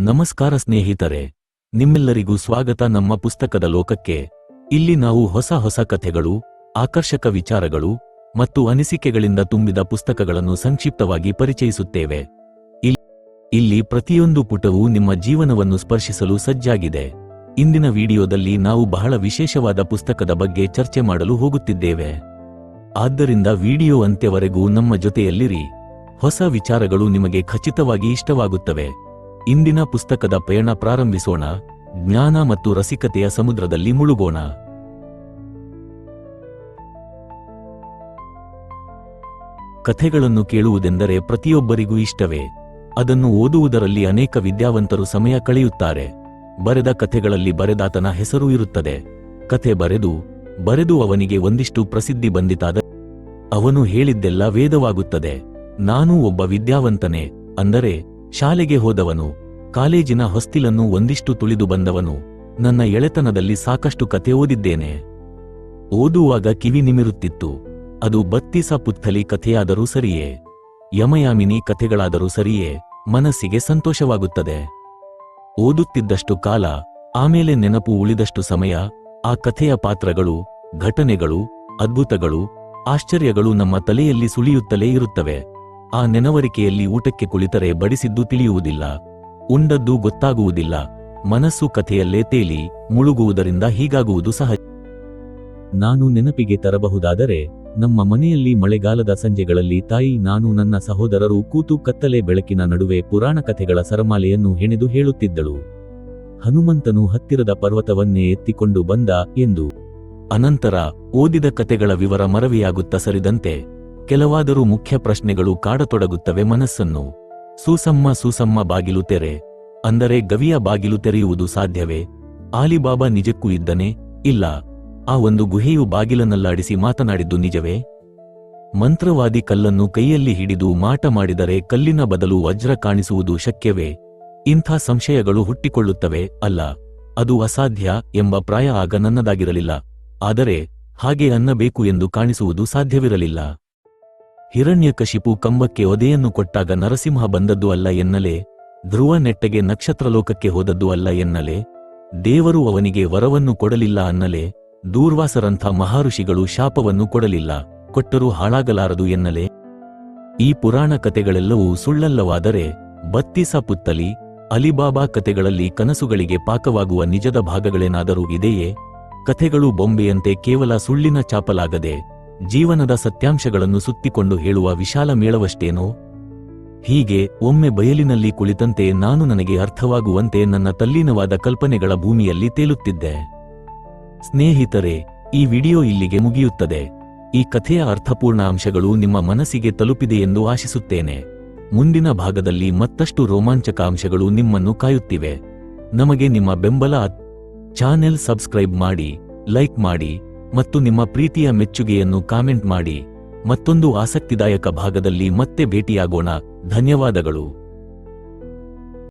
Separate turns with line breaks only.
ನಮಸ್ಕಾರ ಸ್ನೇಹಿತರೆ, ನಿಮ್ಮೆಲ್ಲರಿಗೂ ಸ್ವಾಗತ ನಮ್ಮ ಪುಸ್ತಕದ ಲೋಕಕ್ಕೆ. ಇಲ್ಲಿ ನಾವು ಹೊಸ ಹೊಸ ಕಥೆಗಳು, ಆಕರ್ಷಕ ವಿಚಾರಗಳು ಮತ್ತು ಅನಿಸಿಕೆಗಳಿಂದ ತುಂಬಿದ ಪುಸ್ತಕಗಳನ್ನು ಸಂಕ್ಷಿಪ್ತವಾಗಿ ಪರಿಚಯಿಸುತ್ತೇವೆ. ಇಲ್- ಇಲ್ಲಿ ಪ್ರತಿಯೊಂದು ಪುಟವೂ ನಿಮ್ಮ ಜೀವನವನ್ನು ಸ್ಪರ್ಶಿಸಲು ಸಜ್ಜಾಗಿದೆ. ಇಂದಿನ ವಿಡಿಯೋದಲ್ಲಿ ನಾವು ಬಹಳ ವಿಶೇಷವಾದ ಪುಸ್ತಕದ ಬಗ್ಗೆ ಚರ್ಚೆ ಮಾಡಲು ಹೋಗುತ್ತಿದ್ದೇವೆ. ಆದ್ದರಿಂದ ವಿಡಿಯೋ ಅಂತ್ಯವರೆಗೂ ನಮ್ಮ ಜೊತೆಯಲ್ಲಿರಿ. ಹೊಸ ವಿಚಾರಗಳು ನಿಮಗೆ ಖಚಿತವಾಗಿ ಇಷ್ಟವಾಗುತ್ತವೆ. ಇಂದಿನ ಪುಸ್ತಕದ ಪಯಣ ಪ್ರಾರಂಭಿಸೋಣ. ಜ್ಞಾನ ಮತ್ತು ರಸಿಕತೆಯ ಸಮುದ್ರದಲ್ಲಿ ಮುಳುಗೋಣ. ಕಥೆಗಳನ್ನು ಕೇಳುವುದೆಂದರೆ ಪ್ರತಿಯೊಬ್ಬರಿಗೂ ಇಷ್ಟವೇ. ಅದನ್ನು ಓದುವುದರಲ್ಲಿ ಅನೇಕ ವಿದ್ಯಾವಂತರು ಸಮಯ ಕಳೆಯುತ್ತಾರೆ. ಬರೆದ ಕಥೆಗಳಲ್ಲಿ ಬರೆದಾತನ ಹೆಸರು ಇರುತ್ತದೆ. ಕಥೆ ಬರೆದು ಬರೆದು ಅವನಿಗೆ ಒಂದಿಷ್ಟು ಪ್ರಸಿದ್ಧಿ ಬಂದಿತಾದ ಅವನು ಹೇಳಿದ್ದೆಲ್ಲ ವೇದವಾಗುತ್ತದೆ. ನಾನು ಒಬ್ಬ ವಿದ್ಯಾವಂತನೇ, ಅಂದರೆ ಶಾಲೆಗೆ ಹೋದವನು, ಕಾಲೇಜಿನ ಹೊಸ್ತಿಲನ್ನು ಒಂದಿಷ್ಟು ತುಳಿದು ಬಂದವನು, ನನ್ನ ಎಳೆತನದಲ್ಲಿ ಸಾಕಷ್ಟು ಕತೆ ಓದಿದ್ದೇನೆ. ಓದುವಾಗ ಕಿವಿ ನಿಮಿರುತ್ತಿತ್ತು, ಅದು ಬತ್ತಿಸ ಪುತ್ತಲಿ ಕಥೆಯಾದರೂ ಸರಿಯೇ? ಯಮಯಾಮಿನಿ ಕಥೆಗಳಾದರೂ ಸರಿಯೇ? ಮನಸ್ಸಿಗೆ ಸಂತೋಷವಾಗುತ್ತದೆ. ಓದುತ್ತಿದ್ದಷ್ಟು ಕಾಲ, ಆಮೇಲೆ ನೆನಪು ಉಳಿದಷ್ಟು ಸಮಯ, ಆ ಕಥೆಯ ಪಾತ್ರಗಳು, ಘಟನೆಗಳು, ಅದ್ಭುತಗಳು, ಆಶ್ಚರ್ಯಗಳು ನಮ್ಮ ತಲೆಯಲ್ಲಿ ಸುಳಿಯುತ್ತಲೇ ಇರುತ್ತವೆ. ಆ ನೆನವರಿಕೆಯಲ್ಲಿ ಊಟಕ್ಕೆ ಕುಳಿತರೆ ಬಡಿಸಿದ್ದು ತಿಳಿಯುವುದಿಲ್ಲ. ಉಂಡದ್ದು ಗೊತ್ತಾಗುವುದಿಲ್ಲ. ಮನಸ್ಸು ಕಥೆಯಲ್ಲೇ ತೇಲಿ, ಮುಳುಗುವುದರಿಂದ ಹೀಗಾಗುವುದು ಸಹಜ. ನಾನು ನೆನಪಿಗೆ ತರಬಹುದಾದರೆ, ನಮ್ಮ ಮನೆಯಲ್ಲಿ ಮಳೆಗಾಲದ ಸಂಜೆಗಳಲ್ಲಿ ತಾಯಿ, ನಾನು, ನನ್ನ ಸಹೋದರರು ಕೂತು ಕತ್ತಲೆ ಬೆಳಕಿನ ನಡುವೆ ಪುರಾಣ ಕಥೆಗಳ ಸರಮಾಲೆಯನ್ನು ಹೆಣೆದು ಹೇಳುತ್ತಿದ್ದಳು. ಹನುಮಂತನು ಹತ್ತಿರದ ಪರ್ವತವನ್ನೇ ಎತ್ತಿಕೊಂಡು ಬಂದ, ಎಂದು. ಅನಂತರ, ಓದಿದ ಕತೆಗಳ ವಿವರ ಮರವಿಯಾಗುತ್ತ ಸರಿದಂತೆ ಕೆಲವಾದರೂ ಮುಖ್ಯ ಪ್ರಶ್ನೆಗಳು ಕಾಡತೊಡಗುತ್ತವೆ ಮನಸ್ಸನ್ನು. ಸೂಸಮ್ಮ ಸೂಸಮ್ಮ ಬಾಗಿಲು ತೆರೆ. ಅಂದರೆ ಗವಿಯ ಬಾಗಿಲು ತೆರೆಯುವುದು ಸಾಧ್ಯವೇ? ಆಲಿಬಾಬಾ ನಿಜಕ್ಕೂ ಇದ್ದನೇ? ಇಲ್ಲ. ಆ ಒಂದು ಗುಹೆಯು ಬಾಗಿಲನ್ನಲ್ಲಾಡಿಸಿ ಮಾತನಾಡಿದ್ದು ನಿಜವೇ? ಮಂತ್ರವಾದಿ ಕಲ್ಲನ್ನು ಕೈಯಲ್ಲಿ ಹಿಡಿದು ಮಾಟ ಮಾಡಿದರೆ ಕಲ್ಲಿನ ಬದಲು ವಜ್ರ ಕಾಣಿಸುವುದು ಶಕ್ಯವೇ? ಇಂಥ ಸಂಶಯಗಳು ಹುಟ್ಟಿಕೊಳ್ಳುತ್ತವೆ, ಅಲ್ಲ. ಅದು ಅಸಾಧ್ಯ ಎಂಬ ಪ್ರಾಯ ಆಗ ನನ್ನದಾಗಿರಲಿಲ್ಲ. ಆದರೆ ಹಾಗೆ ಅನ್ನಬೇಕು ಎಂದು ಕಾಣಿಸುವುದು ಸಾಧ್ಯವಿರಲಿಲ್ಲ. ಹಿರಣ್ಯಕಶಿಪು ಕಂಬಕ್ಕೆ ಒದೆಯನ್ನು ಕೊಟ್ಟಾಗ ನರಸಿಂಹ ಬಂದದ್ದು ಅಲ್ಲ ಎನ್ನಲೆ, ಧ್ರುವ ನೆಟ್ಟಗೆ ನಕ್ಷತ್ರಲೋಕಕ್ಕೆ ಹೋದದ್ದು ಅಲ್ಲ ಎನ್ನಲೆ, ದೇವರು ಅವನಿಗೆ ವರವನ್ನು ಕೊಡಲಿಲ್ಲ ಅನ್ನಲೆ, ದೂರ್ವಾಸರಂಥ ಮಹಾಋಷಿಗಳು ಶಾಪವನ್ನು ಕೊಡಲಿಲ್ಲ, ಕೊಟ್ಟರೂ ಹಾಳಾಗಲಾರದು ಎನ್ನಲೆ. ಈ ಪುರಾಣ ಕತೆಗಳೆಲ್ಲವೂ ಸುಳ್ಳಲ್ಲವಾದರೆ ಬತ್ತಿಸ ಪುತ್ತಲಿ, ಅಲಿಬಾಬಾ ಕತೆಗಳಲ್ಲಿ ಕನಸುಗಳಿಗೆ ಪಾಕವಾಗುವ ನಿಜದ ಭಾಗಗಳೇನಾದರೂ ಇದೆಯೇ? ಕಥೆಗಳು ಬೊಂಬೆಯಂತೆ ಕೇವಲ ಸುಳ್ಳಿನ ಚಾಪಲಾಗದೆ ಜೀವನದ ಸತ್ಯಾಂಶಗಳನ್ನು ಸುತ್ತಿಕೊಂಡು ಹೇಳುವ ವಿಶಾಲ ಮೇಳವಷ್ಟೇನೋ? ಹೀಗೆ ಒಮ್ಮೆ ಬಯಲಿನಲ್ಲಿ ಕುಳಿತಂತೆ ನಾನು ನನಗೆ ಅರ್ಥವಾಗುವಂತೆ ನನ್ನ ತಲ್ಲೀನವಾದ ಕಲ್ಪನೆಗಳ ಭೂಮಿಯಲ್ಲಿ ತೇಲುತ್ತಿದ್ದೆ. ಸ್ನೇಹಿತರೆ, ಈ ವಿಡಿಯೋ ಇಲ್ಲಿಗೆ ಮುಗಿಯುತ್ತದೆ. ಈ ಕಥೆಯ ಅರ್ಥಪೂರ್ಣ ಅಂಶಗಳು ನಿಮ್ಮ ಮನಸ್ಸಿಗೆ ತಲುಪಿದೆಯೆಂದು ಆಶಿಸುತ್ತೇನೆ. ಮುಂದಿನ ಭಾಗದಲ್ಲಿ ಮತ್ತಷ್ಟು ರೋಮಾಂಚಕ ಅಂಶಗಳು ನಿಮ್ಮನ್ನು ಕಾಯುತ್ತಿವೆ. ನಮಗೆ ನಿಮ್ಮ ಬೆಂಬಲ, ಚಾನೆಲ್ ಸಬ್ಸ್ಕ್ರೈಬ್ ಮಾಡಿ, ಲೈಕ್ ಮಾಡಿ ಮತ್ತು ನಿಮ್ಮ ಪ್ರೀತಿಯ ಮೆಚ್ಚುಗೆಯನ್ನು ಕಾಮೆಂಟ್ ಮಾಡಿ ಮತ್ತೊಂದು ಆಸಕ್ತಿದಾಯಕ ಭಾಗದಲ್ಲಿ ಮತ್ತೆ ಭೇಟಿಯಾಗೋಣ. ಧನ್ಯವಾದಗಳು.